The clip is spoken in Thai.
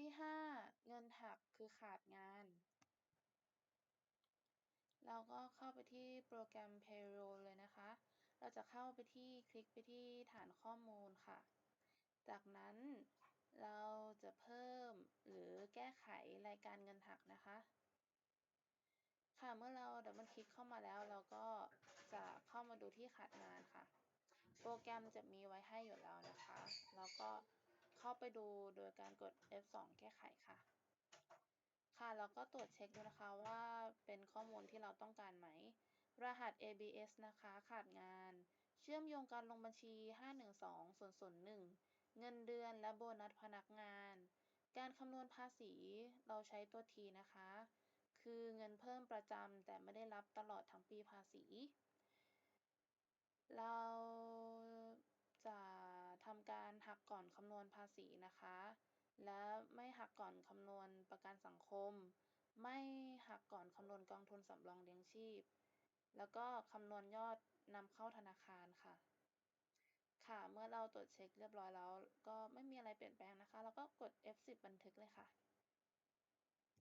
ที่5เงินหักคือขาดงาน เราก็เข้าไปที่โปรแกรม Payroll เลยนะคะ เราจะเข้าไปที่คลิกไปที่ฐานข้อมูลค่ะ จากนั้นเราจะเพิ่มหรือแก้ไขรายการเงินหักนะคะ ค่ะเมื่อเราดับเบิลคลิกเข้ามาแล้ว เราก็จะเข้ามาดูที่ขาดงานค่ะ โปรแกรมจะมีไว้ให้อยู่แล้วนะคะ แล้วก็ เข้าไปดูโดยการกด F2 แก้ไขค่ะ ค่ะ แล้วก็ตรวจเช็คดูนะคะว่าเป็นข้อมูลที่เราต้องการไหม รหัส ABS นะคะ ขาดงาน เชื่อมโยงการลงบัญชี 512001 เงินเดือนและโบนัสพนักงาน การคำนวณภาษีเราใช้ตัว T นะคะ คือเงินเพิ่มประจำแต่ไม่ได้รับตลอดทั้งปีภาษี เราจะทำการ หักก่อนคำนวณภาษีนะคะ และไม่หักก่อนคำนวณประกันสังคม ไม่หักก่อนคำนวณกองทุนสำรองเลี้ยงชีพ แล้วก็คำนวณยอดนำเข้าธนาคารค่ะ ค่ะ เมื่อเราตรวจเช็คเรียบร้อยแล้ว ก็ไม่มีอะไรเปลี่ยนแปลงนะคะ แล้วก็กด F10 บันทึกเลยค่ะ